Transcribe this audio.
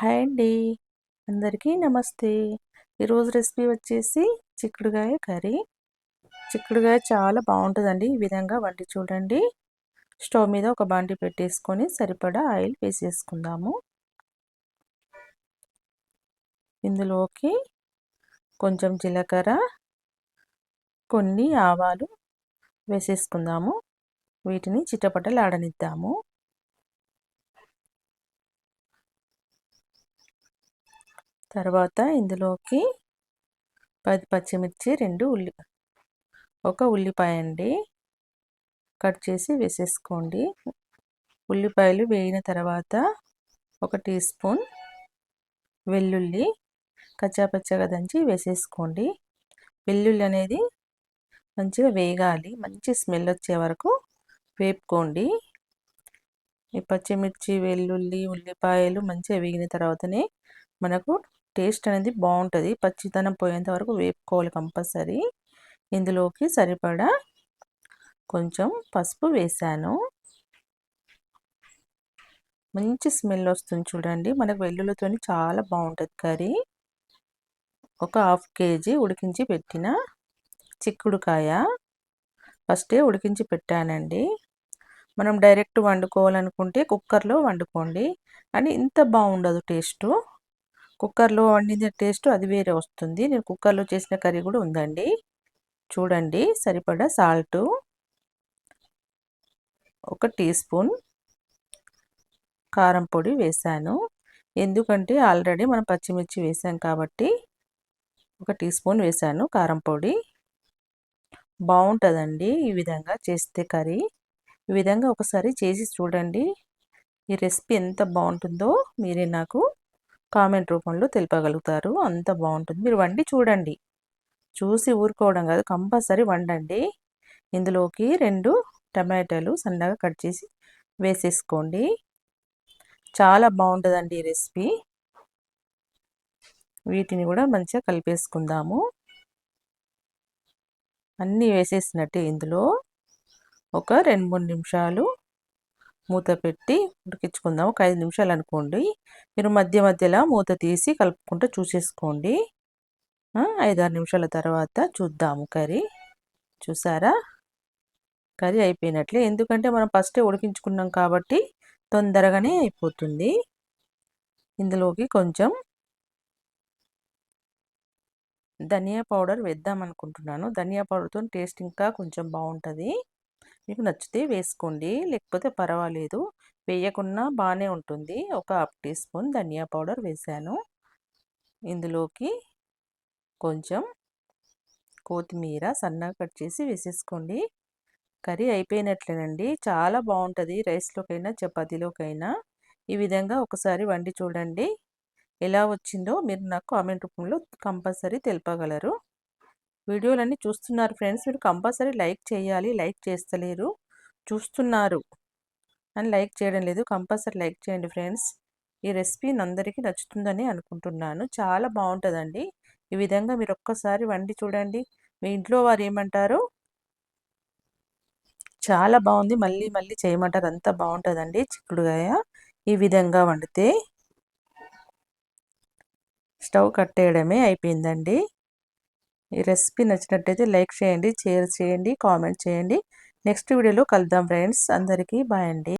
Hi అండి. అందరికీ నమస్తే. ఈరోజు రెసిపీ వచ్చేసి చిక్కుడుగాయ కర్రీ. చిక్కుడుగాయ చాలా బాగుంటుందండి. ఈ విధంగా వండి చూడండి. స్టవ్ మీద ఒక బండి పెట్టేసుకొని సరిపడా ఆయిల్ వేసేసుకుందాము. ఇందులోకి కొంచెం జీలకర్ర కొన్ని ఆవాలు వేసేసుకుందాము. వీటిని చిట్టపట్టలాడనిద్దాము తర్వాత ఇందులోకి పది పచ్చిమిర్చి రెండు ఉల్లి ఒక ఉల్లిపాయ అండి. కట్ చేసి వేసేసుకోండి. ఉల్లిపాయలు వేయిన తర్వాత ఒక టీ స్పూన్ వెల్లుల్లి కచ్చాపచ్చగా దంచి వేసేసుకోండి. వెల్లుల్లి అనేది మంచిగా వేగాలి. మంచి స్మెల్ వచ్చే వరకు వేపుకోండి. ఈ పచ్చిమిర్చి వెల్లుల్లి ఉల్లిపాయలు మంచిగా వేగిన తర్వాతనే మనకు టేస్ట్ అనేది బాగుంటుంది. పచ్చితనం పోయేంత వరకు వేపుకోవాలి కంపల్సరీ. ఇందులోకి సరిపడా కొంచెం పసుపు వేసాను. మంచి స్మెల్ వస్తుంది చూడండి. మనకు వెల్లుల్లితో చాలా బాగుంటుంది కర్రీ. ఒక హాఫ్ కేజీ ఉడికించి పెట్టిన చిక్కుడుకాయ. ఫస్టే ఉడికించి పెట్టానండి. మనం డైరెక్ట్ వండుకోవాలనుకుంటే కుక్కర్లో వండుకోండి. అని ఇంత బాగుండదు టేస్టు. కుక్కర్లో వండిన టేస్ట్ అది వేరే వస్తుంది. నేను కుక్కర్లో చేసిన కర్రీ కూడా ఉందండి. చూడండి సరిపడా సాల్టు. ఒక టీ స్పూన్ కారం పొడి వేసాను ఎందుకంటే ఆల్రెడీ మనం పచ్చిమిర్చి వేసాం కాబట్టి ఒక టీ స్పూన్ వేసాను కారం పొడి. బాగుంటుందండి ఈ విధంగా చేస్తే కర్రీ. ఈ విధంగా ఒకసారి చేసి చూడండి. ఈ రెసిపీ ఎంత బాగుంటుందో మీరే నాకు కామెంట్ రూపంలో తెలిపగలుగుతారు. అంత బాగుంటుంది. మీరు వండి చూడండి. చూసి ఊరుకోవడం కాదు. కంపల్సరీ వండండి. ఇందులోకి రెండు టమాటాలు సన్నగా కట్ చేసి వేసేసుకోండి. చాలా బాగుంటుందండి ఈ రెసిపీ. వీటిని కూడా మంచిగా కలిపేసుకుందాము. అన్నీ వేసేసినట్టే ఇందులో. ఒక రెండు మూడు నిమిషాలు మూత పెట్టి ఉడికించుకుందాం. ఒక ఐదు నిమిషాలు అనుకోండి. మీరు మధ్య మధ్యలో మూత తీసి కలుపుకుంటూ చూసేసుకోండి. ఐదారు నిమిషాల తర్వాత చూద్దాము కర్రీ. చూసారా? కర్రీ అయిపోయినట్లే. ఎందుకంటే మనం ఫస్టే ఉడికించుకున్నాం కాబట్టి తొందరగానే అయిపోతుంది. ఇందులోకి కొంచెం ధనియా పౌడర్ వేద్దాం అనుకుంటున్నాను. ధనియా పౌడర్తో టేస్ట్ ఇంకా కొంచెం బాగుంటుంది. మీకు నచ్చితే వేసుకోండి. లేకపోతే పర్వాలేదు. వేయకున్నా బాగానే ఉంటుంది. ఒక హాఫ్ టీ స్పూన్ ధనియా పౌడర్ వేసాను. ఇందులోకి కొంచెం కొత్తిమీర సన్నగా కట్ చేసి వేసేసుకోండి. కర్రీ అయిపోయినట్లేనండి. చాలా బాగుంటుంది. రైస్లోకైనా చపాతీలోకైనా. ఈ విధంగా ఒకసారి వండి చూడండి. ఎలా వచ్చిందో మీరు నాకు కామెంట్ రూపంలో కంపల్సరీ తెలుపగలరు. వీడియోలన్నీ చూస్తున్నారు ఫ్రెండ్స్. మీరు కంపల్సరీ లైక్ చేయాలి లైక్ చేస్తలేరు చూస్తున్నారు. అని లైక్ చేయడం లేదు కంపల్సరీ లైక్ చేయండి ఫ్రెండ్స్. ఈ రెసిపీ అందరికీ నచ్చుతుందని అనుకుంటున్నాను. చాలా బాగుంటుందండి. ఈ విధంగా మీరు ఒక్కసారి వండి చూడండి. మీ ఇంట్లో వారు ఏమంటారు? చాలా బాగుంది. మళ్ళీ మళ్ళీ చేయమంటారు. అంత బాగుంటుందండి చిక్కుడుగాయ ఈ విధంగా వండితే స్టవ్ కట్టేయడమే అయిపోయిందండి. ఈ రెసిపీ నచ్చినట్టయితే లైక్ చేయండి షేర్ చేయండి కామెంట్ చేయండి. నెక్స్ట్ వీడియోలో కలుద్దాం ఫ్రెండ్స్. అందరికీ బాయ్ అండి.